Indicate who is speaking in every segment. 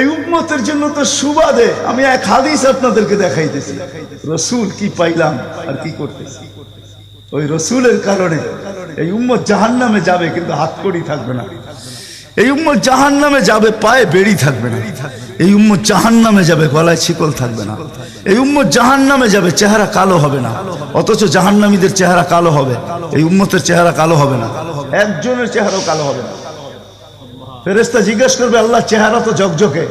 Speaker 1: এই উম্মতের জন্য তো সুবাদে আমি এক হাদিস আপনাদেরকে দেখাইতেছি। রসুল কি পাইলাম আর কি করতেছি? ওই রসুলের কারণে এই উম্মত জাহান নামে যাবে কিন্তু হাত কড়ি থাকবে না। এই উম্মত জাহান নামে যাবে, পায়ে বেড়ি থাকবে না। এই উম্মত জাহান নামে যাবে, গলায় শিকল থাকবে না। এই উম্মত জাহান নামে যাবে, চেহারা কালো হবে না। অথচ জাহান্নামীদের চেহারা কালো হবে। এই উম্মতের চেহারা কালো হবে না। একজনের চেহারাও কালো হবে না। ফেরেস্তা জিজ্ঞেস করবে আল্লাহ চেহারা তো ঝকঝকে।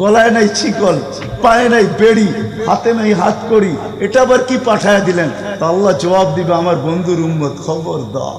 Speaker 1: গলায় নাই চিকল, পায়ে নাই বেড়ি, হাতে নাই হাত করি এটা আবার কি পাঠায় দিলেন? তা আল্লাহ জবাব দিবে, আমার বন্ধুর উম্মত খবর দাও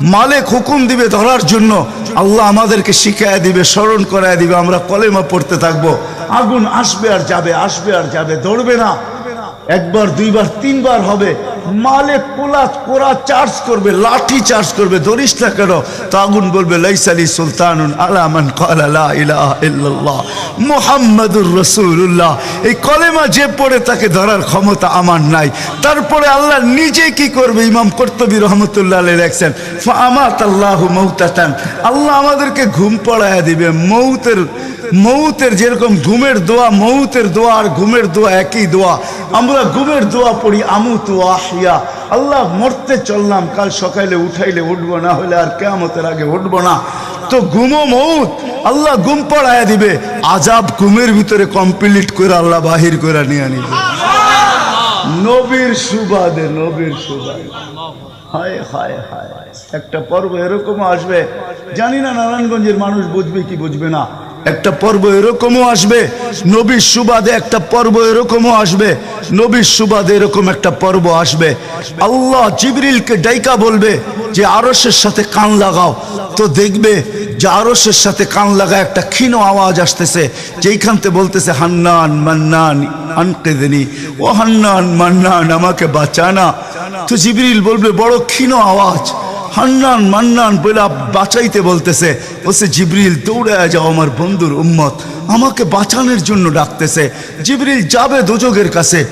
Speaker 1: মালিক হুকুম দিবে ধরার জন্য আল্লাহ আমাদেরকে শিখায় দিবে, স্মরণ করায় দিবে, আমরা কলেমা পড়তে থাকব। আগুন আসবে আর যাবে, আসবে আর যাবে, ধরবে না। একবার, দুইবার, তিনবার হবে। মালে কোলা কোরা চার্জ করবে, লাঠি চার্জ করবে, ধরিস না কেন? তো আগুন বলবে লাইসালি সুলতানুন আলামান ইল্লাল্লাহ, মুহাম্মাদুর রাসূলুল্লাহ। এই কলেমা যে পড়ে তাকে ধরার ক্ষমতা আমার নাই। তারপরে আল্লাহ নিজে কি করবে? ইমাম কর্তবী রহমতুল্লাহ আলাইহি লেখছেন ফামাত আল্লাহু মাউতাতান। আল্লাহ আমাদেরকে ঘুম পড়ায় দিবে, মৌতের মৌতের যেরকম ঘুমের দোয়া, মৌতের দোয়া আর ঘুমের দোয়া একই দোয়া। আমরা ঘুমের দোয়া পড়ি আমু তো আহিয়া। আল্লাহ, মরতে চললাম, কাল সকালে উঠাইলে উঠবো, না হলে আর কেয়ামতের আগে উঠবো না। তো ঘুমো মৌত, আল্লাহ ঘুম পড়ায় দিবে। আজাব ঘুমের ভিতরে কমপ্লিট করে আল্লাহ বাহির করে নিয়ে নিবে। নবীর সুবাদে নবীর সুবাদে। হায় হায় হায়। একটা পর্ব এরকম আসবে। জানি না নারায়ণগঞ্জের মানুষ বুঝবে কি বুঝবে না। একটা পর্ব এরকমও আসবে, নবীর সুবাদে একটা পর্ব এরকমও আসবে, নবীর সুবাদে এরকম একটা পর্ব আসবে। আল্লাহ জিবরিলকে ডাইকা বলবে যে আরসের সাথে কান লাগাও। তো দেখবে যে আরসের সাথে কান লাগা একটা ক্ষীণ আওয়াজ আসতেছে যেইখানতে বলতেছে, হান্নান মান্নান আনকেদিনী, ও হান্নান মান্নান, আমাকে বাঁচানা। তো জিবরিল বলবে, বড় ক্ষীণ আওয়াজ। হান্নান মান্নান বলে বাঁচাইতে বলতেছে, বলছে, জিবরিল দৌড়ে যাও আমার বন্ধুর উম্মত। আমাকে বাঁচানোর জন্য ডাকতেছে। জিবরিল যাবে দোজগের কাছে।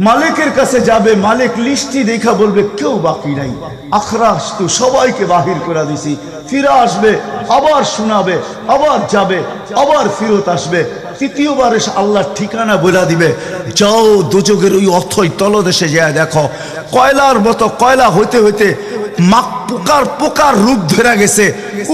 Speaker 1: মালিকের কাছে যাবে। মালিক লিস্টি দেখা বলবে, কেউ বাকি নাই। আখরাস তো সবাইকে বাহির করে দিছি। ফিরে আসবে, আবার শোনাবে, আবার যাবে, আবার ফিরত আসবে। তৃতীয়বার এসে আল্লাহর ঠিকানা বলে দিবে। যাও দুযোগের ওই অথই তলদেশে যায় দেখো। কয়লার মতো কয়লা হইতে হইতে মাক পোকার পোকার রূপ ধরে গেছে।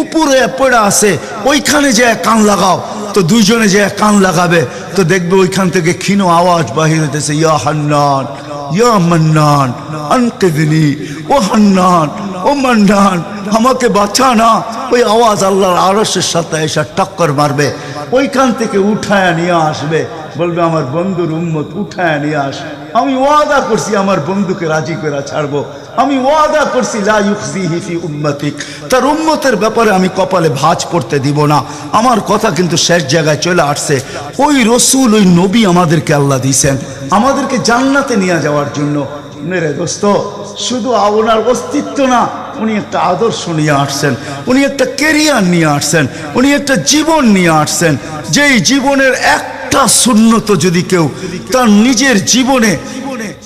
Speaker 1: উপরে পড়া আছে, ওইখানে যে কান লাগাও, তো দুইজনে যে কান লাগাবে, তো দেখবে ওইখান থেকে ক্ষীণ আওয়াজ বাহির হইতেছে, ইয়া হান্নান। ইয়া মান্নান, আনকিদনি, ও হান্নান, ও মান্নান, আমাকে বাঁচা না। ওই আওয়াজ আল্লাহর আরসের সাথে এসে টক্কর মারবে। ওইখান থেকে উঠায় নিয়ে আসবে। বলবে, আমার বন্ধুর উম্মত উঠায় নিয়ে আস। আমি ওয়াদা করছি, আমার বন্ধুকে রাজি করে ছাড়বো। আমি ওয়াদা করছি, লা ইউখজিহি ফি উম্মতিক। তার উম্মতের ব্যাপারে আমি কপালে ভাঁজ পড়তে দিব না। আমার কথা কিন্তু শেষ জায়গায় চলে আসছে। ওই রসুল, ওই নবী আমাদেরকে আল্লাহ দিয়েছেন। আমাদেরকে জান্নাতে নিয়ে যাওয়ার জন্য। মেরে দোস্ত, শুধু ওনার অস্তিত্ব না, উনি একটা আদর্শ নিয়ে আসছেন। উনি একটা কেরিয়ার নিয়ে আসছেন। উনি একটা জীবন নিয়ে আসছেন। যেই জীবনের একটা শূন্যত যদি কেউ তার নিজের জীবনে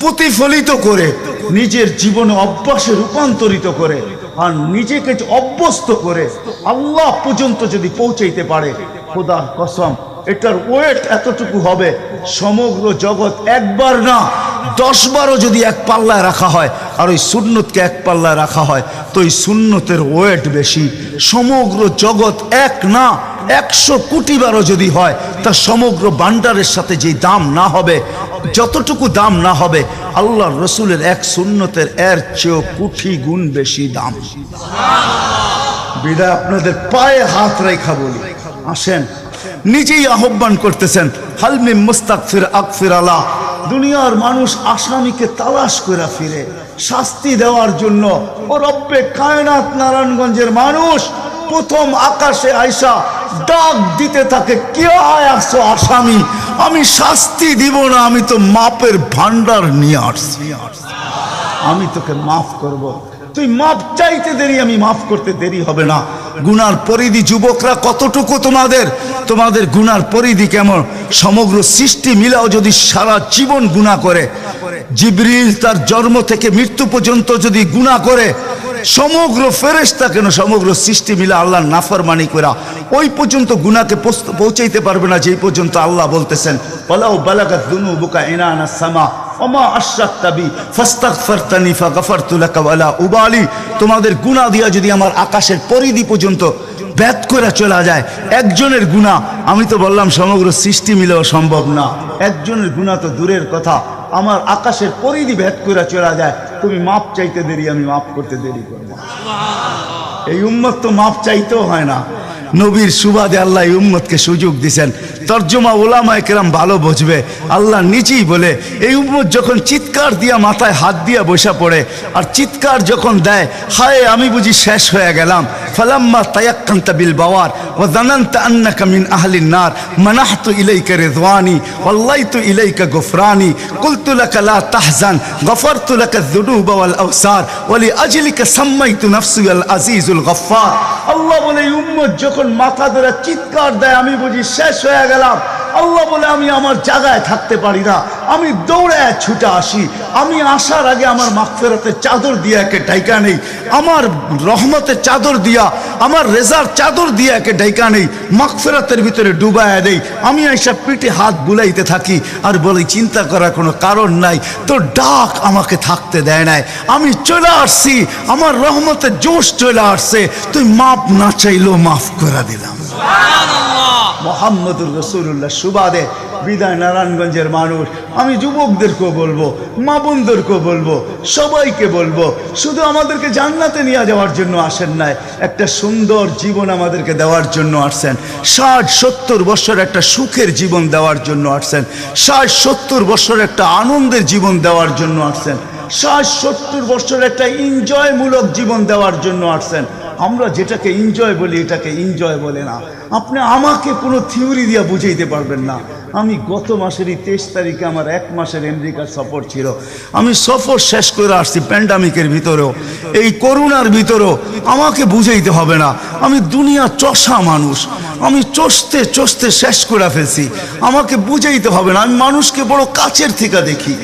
Speaker 1: প্রতিফলিত করে নিজের জীবনে অভ্যাসে রূপান্তরিত করে আর নিজেকে অভ্যস্ত করে, আল্লাহ পর্যন্ত যদি পৌঁছাইতে পারে, খোদার কসম, এটার ওয়েট এতটুকু হবে সমগ্র জগৎ একবার না দশ বারও যদি এক পাল্লায় রাখা হয়, আর ওই সুন্নতকে এক পাল্লায় রাখা হয়, তো ওই সুন্নতের ওয়েট বেশি। সমগ্র জগৎ এক না, একশো কোটি বারও যদি হয়, তা সমগ্র বান্ডারের সাথে যে দাম না হবে যতটুকু দাম না হবে আল্লাহ রসুলের এক সুন্নতের এর চেয়েও কুঠি গুণ বেশি দাম। বিদায় আপনাদের পায়ে হাত রেখা বলি। আসেন, নিজেই আহ্বান করতেছেন হালমি মুস্তাকফির আকফির আলা। দুনিয়ার মানুষ আসামিকে তালাশ করে ফিরে, শাস্তি দেওয়ার জন্য ও রব্বে কায়নাত নারায়ণগঞ্জের মানুষ প্রথম আকাশে আইসা ডাক দিতে থাকে, কে আয় আসো আসামি? আমি শাস্তি দিব না, আমি তো মাপের ভান্ডার নিয়ে আসছি। আমি তোকে মাফ করব। তুই মাপ চাইতে দেরি, আমি মাফ করতে দেরি হবে না। গুনার পরিধি যুবকরা কতটুকু তোমাদের? তোমাদের গুনার পরিধি কেমন? সমগ্র সৃষ্টি মিলাও যদি সারা জীবন গুণা করে। জিবরিল তার জন্ম থেকে মৃত্যু পর্যন্ত যদি গুণা করে সমগ্র ফেরেশতা কেন সমগ্র সৃষ্টি মিলে আল্লাহর নাফরমানি করা ওই পর্যন্ত গুনাকে পৌঁছাইতে পারবে না যেই পর্যন্ত আল্লাহ বলতেছেন পালাও সামা ফাস্তাগফারতানি ফাগফারতু লাকা ওয়ালা উবালি। তোমাদের গুনাহ দিয়া যদি আমার আকাশের পরিধি পর্যন্ত ব্যাত করে চলা যায়, একজনের গুণা আমি তো বললাম সমগ্র সৃষ্টি মিলেও সম্ভব না। একজনের গুণা তো দূরের কথা, আমার আকাশের পরিধি ভেদ করে চলা যায় তুমি মাপ চাইতে দেরি, আমি মাপ করতে দেরি করব। এই উম্মত তো মাপ চাইতেও হয় না। নবীর সুবাদে আল্লাহ এই উম্মতকে সুযোগ দিছেন। তর্জমা ওলামা একরাম ভালো বুঝবে। আল্লাহ নিজেই বলে, এই উম্মত যখন চিৎকার দিয়া মাথায় হাত দিয়া বসা পড়ে। আর চিৎকার যখন দেয়, হায়, আমি বুঝি শেষ হয়ে গেলাম। ফালাম্মা তায়াক্কান্তা বিল বাওয়ার ও জানান্তা আন্নাকা মিন আহলিন নার, মানাহতু ইলাইকা রিদওয়ানি, ওয়াল্লাইতু ইলাইকা গুফরানি, কুলতু লাকা লা তাহজান, গফরতু লাকা যুনুবা ওয়াল আওসার ওয়ালি আজলিকা সাম্মাইতু নাফসি আল আজিজুল গফফার। আল্লাহ বলে উম্মত যখন মাথা ধরে চিৎকার দেয়, আমি বুঝি শেষ হয়ে গেলাম। আল্লাহ বলে, আমি আমার জায়গায় থাকতে পারি না। আমি দৌড়ে ছুটে আসি। আমি আসার আগে আমার মাগফেরাতের চাদর দিয়ে একে ডাইকা নেই। আমার রহমতের চাদর দিয়া, আমার রেজার চাদর দিয়ে একে ডাইকা নেই। মাগফেরাতের ভিতরে ডুবায় দেই। আমি এইসব পিঠে হাত বুলাইতে থাকি আর বলি, চিন্তা করার কোনো কারণ নাই। তো ডাক আমাকে থাকতে দেয় নাই। আমি চলে আসছি। আমার রহমতের জোশ চলে আসছে। তুই মাপ না চাইলেও মাফ করে দিলাম। মোহাম্মদুর রসুল্লাহ সুবাদে। বিদায় নারায়ণগঞ্জের মানুষ। আমি যুবকদেরকেও বলব, মা বোনদেরকেও বলব, সবাইকে বলব, শুধু আমাদেরকে জান্নাতে নিয়ে যাওয়ার জন্য আসেন নাই, একটা সুন্দর জীবন আমাদেরকে দেওয়ার জন্য আসছেন। ষাট, সত্তর বছর একটা সুখের জীবন দেওয়ার জন্য আসছেন। ষাট, সত্তর বছর একটা আনন্দের জীবন দেওয়ার জন্য আসছেন। ষাট, সত্তর বছর একটা এনজয়মূলক জীবন দেওয়ার জন্য আসছেন। আমরা যেটাকে এনজয় বলি, এটাকে এনজয় বলে না। আপনি আমাকে কোনো থিওরি দিয়ে বুঝাইতে পারবেন না। আমি গত মাসেরই তেইশ তারিখে আমার এক মাসের আমেরিকার সফর ছিল। আমি সফর শেষ করে আসছি প্যান্ডামিকের ভিতরেও। এই করোনার ভিতরেও। আমাকে বুঝাইতে হবে না। আমি দুনিয়া চষা মানুষ। আমি চষতে চষতে শেষ করে ফেলছি। আমাকে বুঝাইতে হবে না। আমি মানুষকে বড় কাছের থেকে দেখি।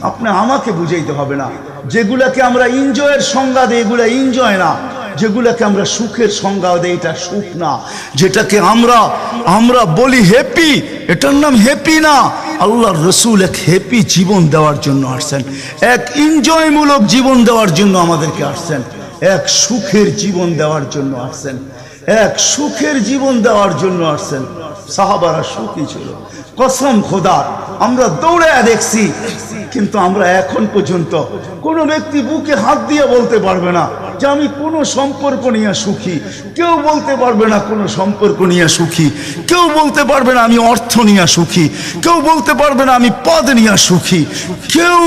Speaker 1: আপনি আমাকে বুঝাইতে হবে না। যেগুলাকে আমরা এনজয়ের সংজ্ঞা দিই, এগুলা এনজয় না। যেগুলোকে আমরা সুখের সংজ্ঞা দেই, এটা সুখ না। যেটাকে আমরা আমরা বলি হ্যাপি এটার নাম হ্যাপি না। আল্লাহর রসুল এক হ্যাপি জীবন দেওয়ার জন্য আসছেন। এক এনজয়মূলক জীবন দেওয়ার জন্য আমাদেরকে আসছেন। এক সুখের জীবন দেওয়ার জন্য আসছেন। এক সুখের জীবন দেওয়ার জন্য আসছেন। সাহাবারা সুখী ছিল। কসম খোদার আমরা দৌড়ে দেখছি। কিন্তু আমরা এখন পর্যন্ত কোনো ব্যক্তি বুকে হাত দিয়ে বলতে পারবে না যে আমি কোনো সম্পর্ক নিয়ে সুখী। কেউ বলতে পারবে না কোনো সম্পর্ক নিয়ে সুখী। কেউ বলতে পারবে না আমি অর্থ নিয়ে সুখী। কেউ বলতে পারবে না আমি পদ নিয়ে সুখী। কেউ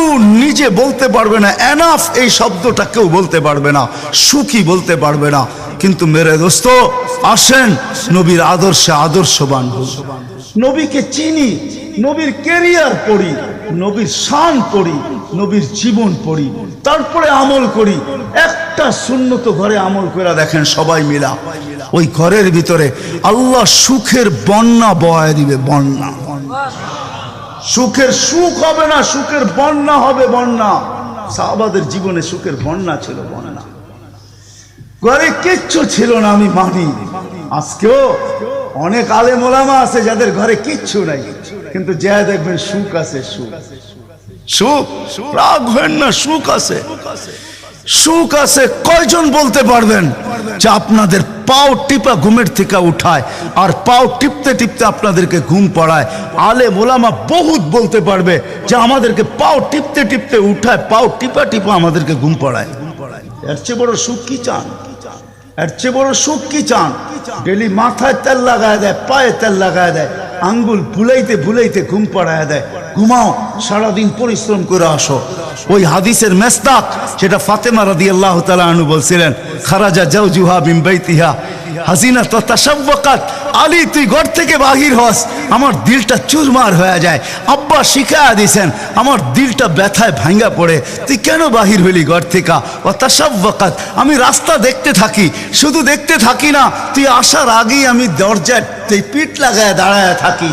Speaker 1: নিজে বলতে পারবে না এনাফ এই শব্দটা কেউ বলতে পারবে না, সুখী বলতে পারবে না। কিন্তু মেরে দোস্ত, আসেন নবীর আদর্শে আদর্শবান নবীকে চিনি, নবীর কেরিয়ার পড়ি নবীর শান পড়ি, নবীর জীবন পড়ি, তারপরে আমল করি। একটা শূন্যত ঘরে আমল করে দেখেন সবাই মিলা। ওই ঘরের ভিতরে আল্লাহ সুখের বন্যা বয় দিবে, বন্যা। সুখের সুখ হবে না, সুখের বন্যা হবে বন্যা। সাহাবাদের জীবনে সুখের বন্যা ছিল, বন্যা। ঘরে কিচ্ছু ছিল না, আমি মানি। আজকেও অনেক আলে মোলামা আছে যাদের ঘরে কিচ্ছু নাই। কিন্তু যা দেখবেন সুখ আছে, সুখ। সুখ? রাগ হেন না, সুখ আছে। সুখ আছে, কয়জন বলতে পারবেন যে আপনাদের পাও টিপা ঘুমের থেকে উঠায় আর পাও টিপতে টিপতে আপনাদেরকে ঘুম পড়ায়? আলে মোলামা বহুত বলতে পারবে যে আমাদেরকে পাও টিপতে টিপতে উঠায়, পাও টিপা টিপা আমাদেরকে ঘুম পড়ায়। এর চেয়ে বড় সুখ কি চান? এর চেয়ে বড় সুখ কি চান? ডেলি মাথায় তেল লাগায় দেয়, পায়ে তেল লাগায় দেয়, আঙ্গুল ভুলাইতে ভুলাইতে ঘুম পাড়ায় দেয়। ঘুমাও, সারাদিন পরিশ্রম করে আসো। ওই হাদিসের মেস্তাক সেটা ফাতেমা রাদি আল্লাহ তালা আনু বলছিলেন, খারাজা যাও জুহা বিম্বাইতিহা হাসিনা তো তাসাব্বাকাত আলী, তুই ঘর থেকে বাহির হস। আমার দিলটা চুরমার হয়ে যায়। আব্বা শিখায়া দিছেন, আমার দিলটা ব্যথায় ভাঙ্গা পড়ে। তুই কেন বাহির হইলি ঘর থেকে? অথা সব বকাত আমি রাস্তা দেখতে থাকি, শুধু দেখতে থাকি না, তুই আসার আগেই আমি দরজায়, তুই পিঠ লাগায় দাঁড়ায় থাকি।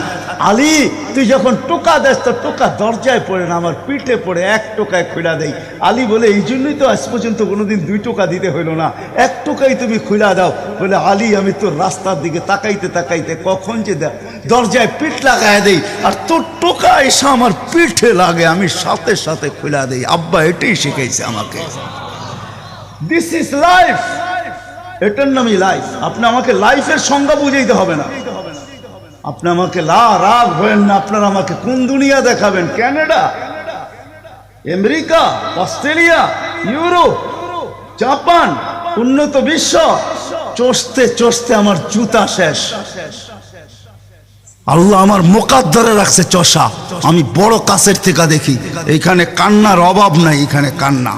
Speaker 1: আলী, তুই যখন টোকা দেস তো টোকা দরজায় পড়ে না, আমার পিঠে পড়ে, এক টোকায় খুলা দেই। আলী বলে, এই জন্যই তো আজ পর্যন্ত কোনোদিন দুই টোকা দিতে হইল না, এক টোকাই তুমি খুলা দাও। বলে, আলী, আমি তোর রাস্তার দিকে তাকাইতে তাকাইতে কখন যে দরজায় পিঠ লাগায় দেই, আর তোর টোকা এসে আমার পিঠে লাগে, আমি সাথে সাথে খুলা দেই। আব্বা, এটাই শিখাইছে আমাকে। দিস ইজ লাইফ এটার নামই লাইফ আপনি আমাকে লাইফের সংজ্ঞা বুঝাইতে হবে না। আপনি আমাকে লা রাগ হবেন না, আপনারা আমাকে কোন দুনিয়া দেখাবেন? Canada, America, Australia, Europe, Japan, উন্নত বিশ্ব। চষতে চষতে আমার জুতা শেষ। আল্লাহ আমার মোকাদ ধরে রাখছে চষা। আমি বড় কাছের থেকে দেখি। এইখানে কান্নার অভাব নাই, এখানে কান্না।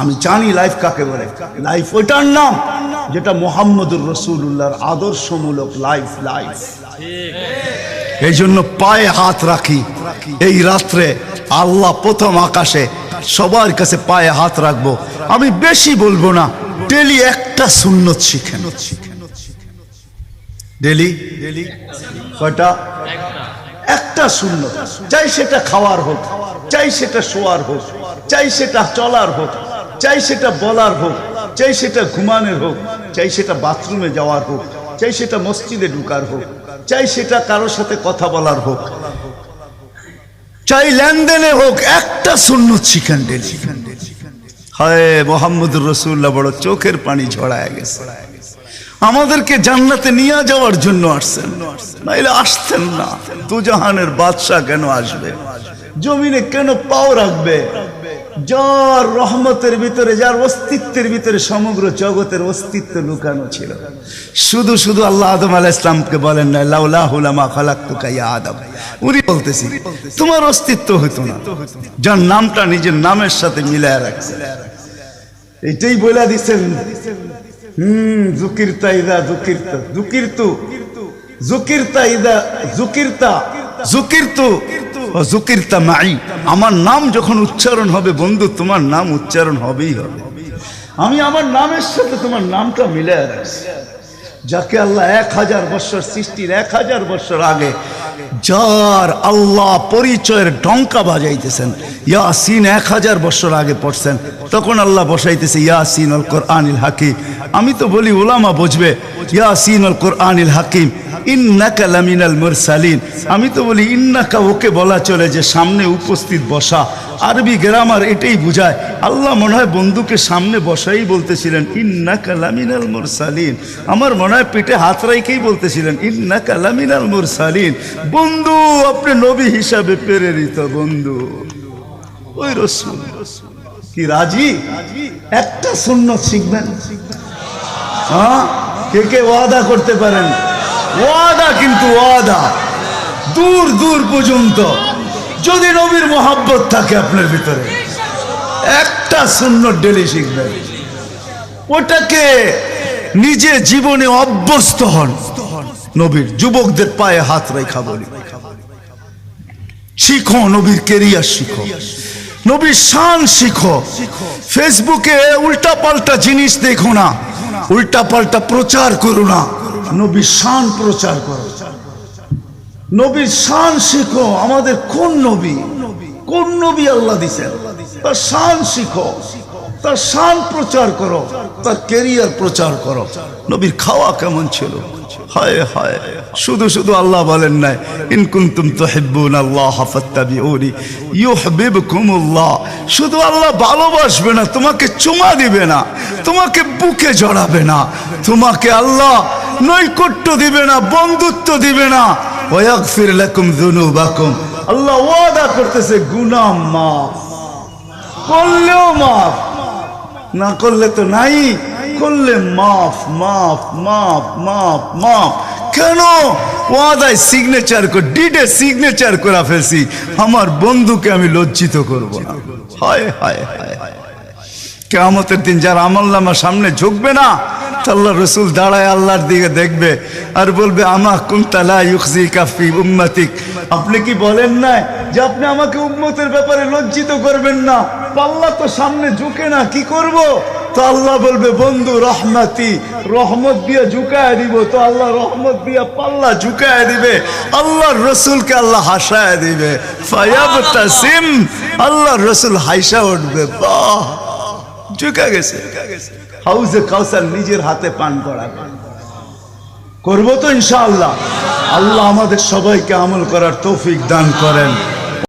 Speaker 1: আমি জানি লাইফ কাকে বলে। লাইফ ওইটার নাম, যেটা মোহাম্মদুর রসুল্লাহর আদর্শমূলক লাইফ লাইফ এই জন্য পায়ে হাত রাখি। এই রাত্রে আল্লাহ প্রথম আকাশে সবার কাছে পায়ে হাত রাখব। আমি বেশি বলব না, ডেলি একটা সুন্নত শিখেন। ডেলি ডেলি, কয়টা? একটা শূন্য চাই সেটা খাওয়ার হোক, চাই সেটা শোয়ার হোক, চাই সেটা চলার হোক, চাই সেটা বলার হোক, চাই সেটা ঘুমানোর হোক, চাই সেটা বাথরুমে যাওয়ার হোক, চাই সেটা মসজিদে ঢুকার হোক চাই সেটা কারোর সাথে কথা বলার হোক। চাই লেনদেনে হোক, একটা শূন্য শিখেন হায় মোহাম্মদুর রসুল্লাহ বড় চোখের পানি ঝড়ায় গেছে। আমাদেরকে জান্নাতে নিয়ে যাওয়ার জন্য আসছেন। নাইলে আসতেন না। দুজাহানের বাদশাহ কেন আসবে? জমিনে কেন পাও রাখবে? যার রহমতের ভিতরে, যার অস্তিত্বের ভিতরে সমগ্র জগতের অস্তিত্ব লুকানো ছিল। শুধু শুধু আল্লাহ আদম আলাহ ইসলামকে বলেন না লাউলাহুলামা খালাক তুকাইয়া আদম। উনি বলতেছি, তোমার অস্তিত্ব হতো না। যার নামটা নিজের নামের সাথে মিলায় রাখছে। এটাই বলে দিচ্ছেন হুম জুকিরতা ইদা জুকিরতা জুকিরতু জুকিরতা ইদা জুকিরতা জুকিরতু ও জুকিরতা মাই, আমার নাম যখন উচ্চারণ হবে, বন্ধু, তোমার নাম উচ্চারণ হবেই হবে। আমি আমার নামের সাথে তোমার নামটা মিলে রাখছি। যাকে আল্লাহ এক হাজার বছর সৃষ্টির এক হাজার বছর আগে যার আল্লাহ পরিচয়ের ডঙ্কা বাজাইতেছেন, ইয়াসিন এক হাজার বছর আগে পড়ছেন, তখন আল্লাহ বসাইতেছে ইয়াসিন অল কোরআনিল হাকিম। আমি তো বলি ওলামা বুঝবে আমি তো বলি, ইন্নাকা ওকে বলা চলে যে সামনে উপস্থিত বসা। আরবি গ্রামার এটাই বুঝায়। আল্লাহ মনে হয় বন্ধুকে সামনে বসাই বলতেছিলেন, ইন্নাকা লামিনাল মুরসালিন। আমার মনে হয় পেটে হাত রাইকেই বলতেছিলেন, ইন্নাকা লামিনাল মুরসালিন। বন্ধু, আপনি নবী হিসাবে প্রেরিত বন্ধু। ওই রসুল। কি, রাজি? একটা শূন্য শিখবেন? হ্যাঁ? কে কে ওয়াদা করতে পারেন? ওয়াদা কিন্তু ওয়াদা। দূর দূর পর্যন্ত। যদি নবীর মোহাব্বত থাকে আপনার ভিতরে। একটা শূন্য ডেলি শিখবেন। ওটাকে নিজে জীবনে অভ্যস্ত হন। নবীর যুবকদের পায়ে হাত রেখা বলি। শিখো নবীর কেরিয়ার শিখো। নবীর শান শিখো। ফেসবুকে উল্টা পাল্টা জিনিস দেখো না। উল্টা পাল্টা প্রচার করো না। নবীর শান প্রচার করো। নবীর শান শিখো, আমাদের কোন নবী? কোন নবী আল্লাহ দিছেন? তার শান শিখো। তার শান প্রচার করো। তার কেরিয়ার প্রচার করো। নবীর খাওয়া কেমন ছিল? হায় হায়। শুধু শুধু আল্লাহ বলেন নাই, ইন কুনতুম তুহিব্বুন আল্লাহ ফাত্তাবিউনি ইউহিব্বুকুমুল্লাহ। শুধু আল্লাহ ভালোবাসবে না, তোমাকে চুমা দিবে না, তোমাকে বুকে জড়াবে না, তোমাকে আল্লাহ নৈকট্য দিবে না, বন্ধুত্ব দিবে না। ওয়াগফির লাকুম যুনুবাকুম। আল্লাহ ওয়াদা করতেছে, গুনাহ মাফ। করলেও মাফ। না করলে তো নাই। করলে মাফ মাফ মাফ মাফ মাফ। কেন? ওয়াদায় সিগনেচার কর ডিডে সিগনেচার করা ফেলছি। আমার বন্ধুকে আমি লজ্জিত করব না। হায় হায় হায়। কেয়ামতের দিন যারা আমল নামার সামনে ঝুঁকবে না আল্লাহ রসুল দাঁড়ায় আল্লাহর দিকে দেখবে আর বলবে, আমা কুন্তালা ইউকজি কাফি উম্মাতিক। আপনি কি বলেন না যে আপনি আমাকে উম্মতের ব্যাপারে লজ্জিত করবেন না? পাল্লা তো সামনে ঝুঁকে না, কি করব? তো আল্লাহ বলবে, বন্ধু, রহমাতি, রহমত দিয়ে ঝুঁকায় দিব। তো আল্লাহ রহমত দিয়ে পাল্লা ঝুঁকায় দিবে, আল্লাহর রসুলকে আল্লাহ হাসায় দিবে। আল্লাহর রসুল হাইসা উঠবে। বাহ! ঝুঁকা গেছে। হাউজে কাউসার নিজের হাতে পান করা। করব তো ইনশাআল্লাহ। আল্লাহ আমাদের সবাইকে আমল করার তৌফিক দান করেন।